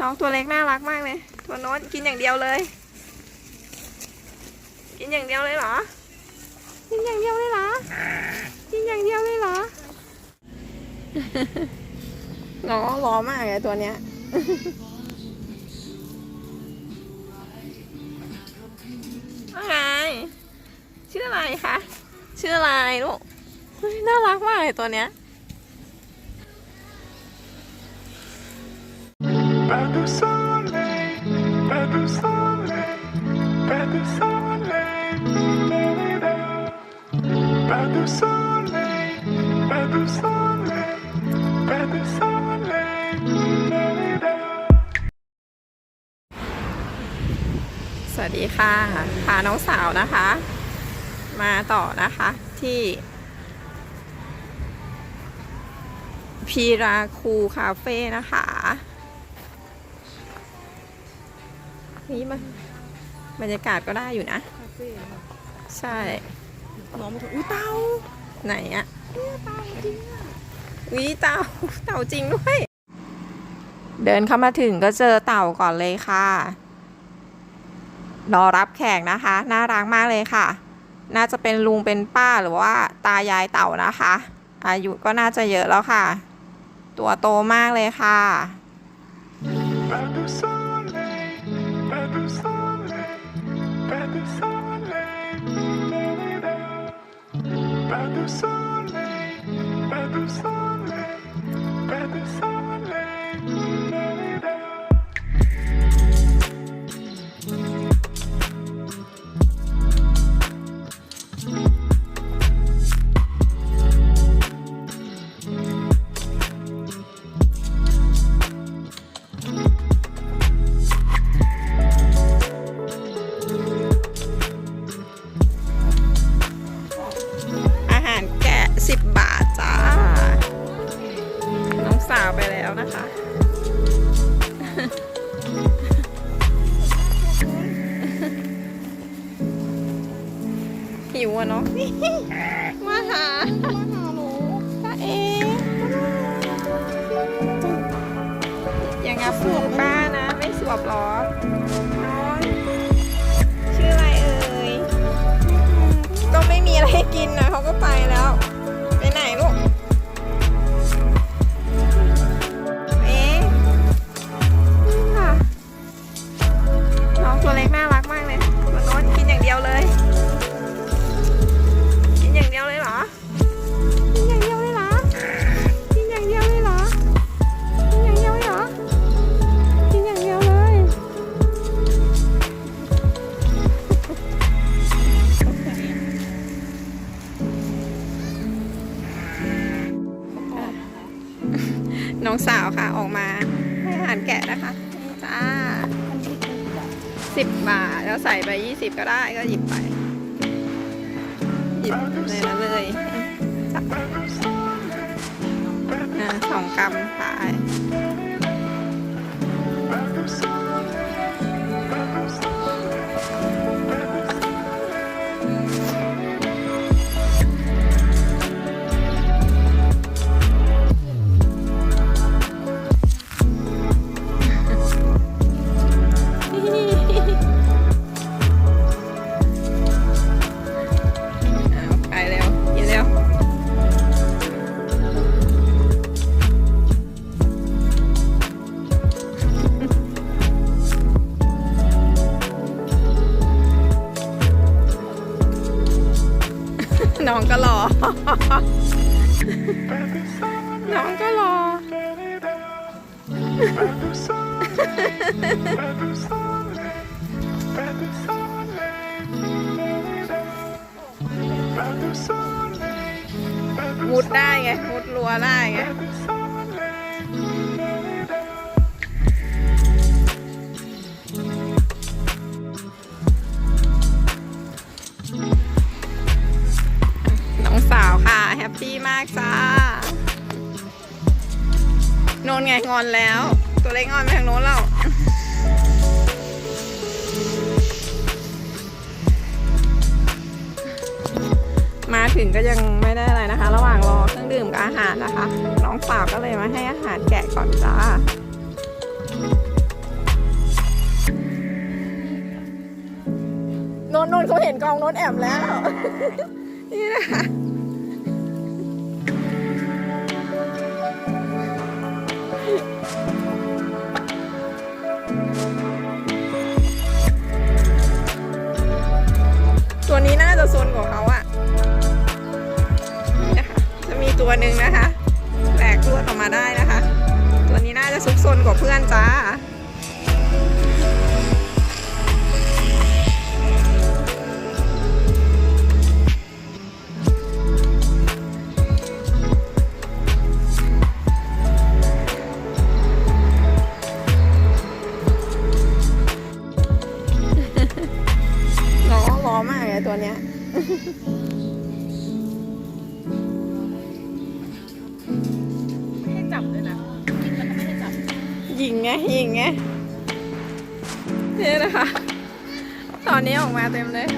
น้องตัวเล็กน่ารักมากเลย ตัวโน้นกินอย่างเดียวเลย กินอย่างเดียวเลยเหรอ กินอย่างเดียวเลยเหรอ กินอย่างเดียวเลยเหรอ น้องร้อมากเลยตัวเนี้ยว่าไงชื่ออะไรคะ ชื่ออะไรลูกน่ารักมากเลยตัวเนี้ย สวัสดีค่ะ พาน้องสาวนะคะ มาต่อนะคะที่ พีราคูคาเฟ่นะคะ นี่มันบรรยากาศก็ได้อยู่นะคาเฟ่ค่ะใช่ น้องมาถึงอุ้ยเต่าไหนอะเต่าจริงอะวิเต่าเต่าจริงด้วย เดินเข้ามาถึงก็เจอเต่าก่อนเลยค่ะ รอรับแขกนะคะ น่ารักมากเลยค่ะ น่าจะเป็นลุงเป็นป้าหรือว่าตายายเต่านะคะ อายุก็น่าจะเยอะแล้วค่ะ ตัวโตมากเลยค่ะ soleil, pas de soleil, บสวบป้านะ ไม่สวบหรอน้อยชื่ออะไรเอ่ย ก็ไม่มีอะไรให้กินนะเขาก็ไปแล้ว ไปไหนลูก น้องสาวค่ะออกมาให้อาหารแกะนะคะนี่จ้าสิบบาท แล้วใส่ไปยี่สิบก็ได้ก็หยิบไป หยิบเลยนะเลยจับสองกรัมขาย มุดได้ไง มุดรัวได้ไงน้องสาวค่ะ แฮปปี้มากจ้าโนนไงงอนแล้ว ตัวเล็กงอนไปทางโน้นเรามาถึงก็ยังไม่ได้อะไรนะคะ ระหว่างรอเครื่องดื่มกับอาหารนะคะ น้องสาวก็เลยมาให้อาหารแกะก่อนจ้าโนนโนนเขาเห็นกองโนนแอบแล้ว นี่นะคะ โซนของเขาอะนี่นะคะจะมีตัวหนึ่งนะคะแหลกลวดออกมาได้นะคะ ตัวนี้น่าจะซุกซนกว่าเพื่อนจ้า ตอนนี้ออกมาเต็มเลย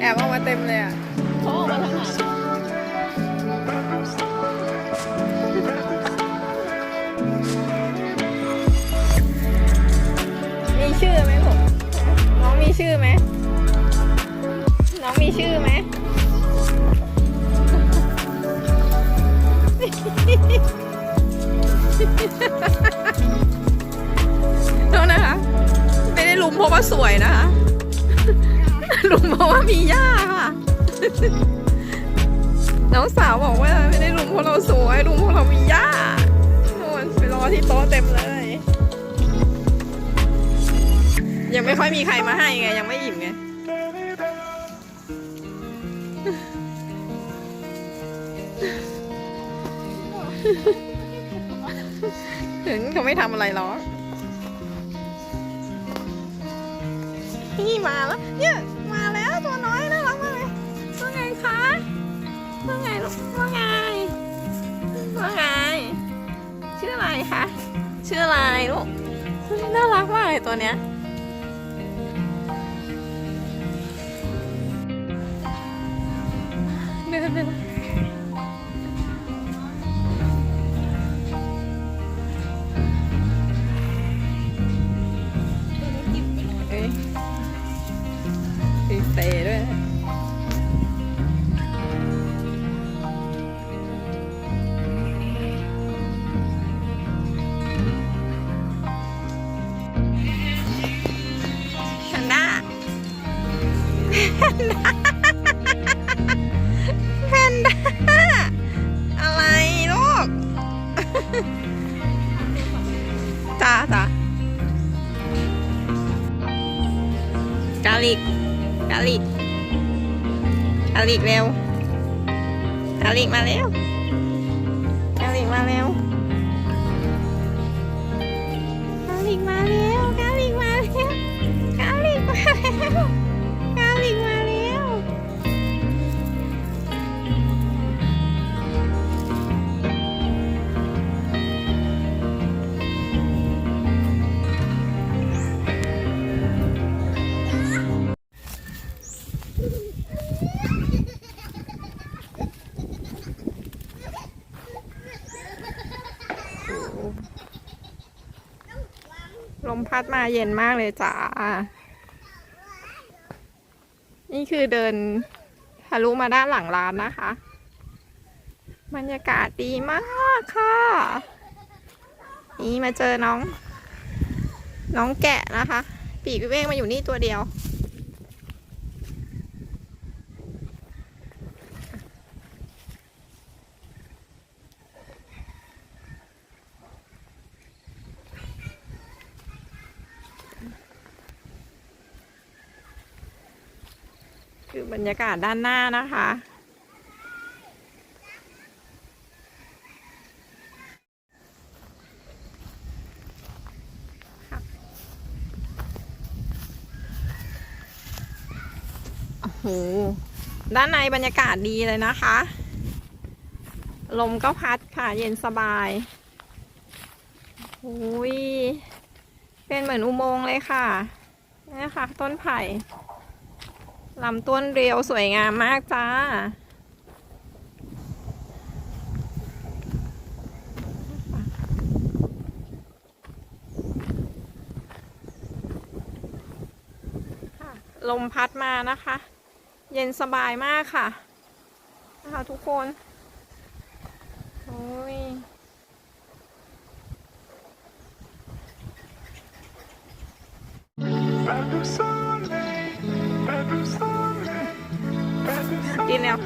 แอบออกมาเต็มเลยอะเขาออกมาทางไหนมีชื่อไหมผม น้องมีชื่อไหม น้องมีชื่อไหม โทษนะคะ ไม่ได้ลุมเพราะว่าสวยนะคะ ลุมเพราะว่ามีหญ้าค่ะ น้องสาวบอกว่าไม่ได้ลุมเพราะเราสวย ลุมเพราะเรามีหญ้าโน่นไปรอที่โต๊ะเต็มเลย ยังไม่ค่อยมีใครมาให้ไง ยังไม่อิ่มไงถึง เขาไม่ทำอะไรหรอกนี่มาแล้วเนี่ยมาแล้วตัวน้อยน่ารักมากเลยว่าไงคะว่าไงลูกว่าไงว่าไงชื่ออะไรคะชื่ออะไรลูกน่ารักมากเลยตัวเนี้ยเดินไปแล้ว อาลิกเร็วอาลิกมาเร็วอาลิกมาเร็ว พัดมาเย็นมากเลยจ้า นี่คือเดินทะลุมาด้านหลังร้านนะคะ บรรยากาศดีมากค่ะ นี่มาเจอน้อง น้องแกะนะคะ ปีกวิเวกมาอยู่นี่ตัวเดียว คือบรรยากาศด้านหน้านะคะ โอ้โห ด้านในบรรยากาศดีเลยนะคะ ลมก็พัดค่ะเย็นสบายโอ้ยเป็นเหมือนอุโมงค์เลยค่ะนี่ค่ะ ต้นไผ่ ลำต้นเรียวสวยงามมากจ้า ลมพัดมานะคะ เย็นสบายมากค่ะนะคะทุกคน โอ้ยแบบดูส Jerusalem. กินแล้ว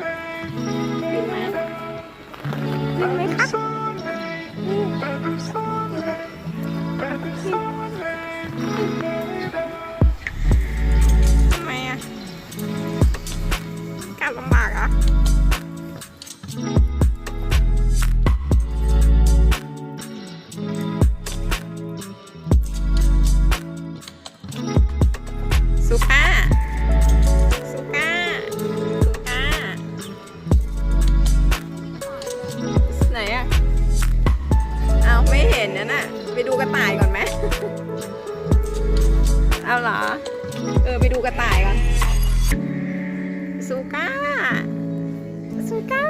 กินไหมกินไหมคะทำไมอะการลำบากอะ ไปดูกระต่ายก่อนไหม เอาเหรอ เออ ไปดูกระต่ายก่อนสุก้าสุก้า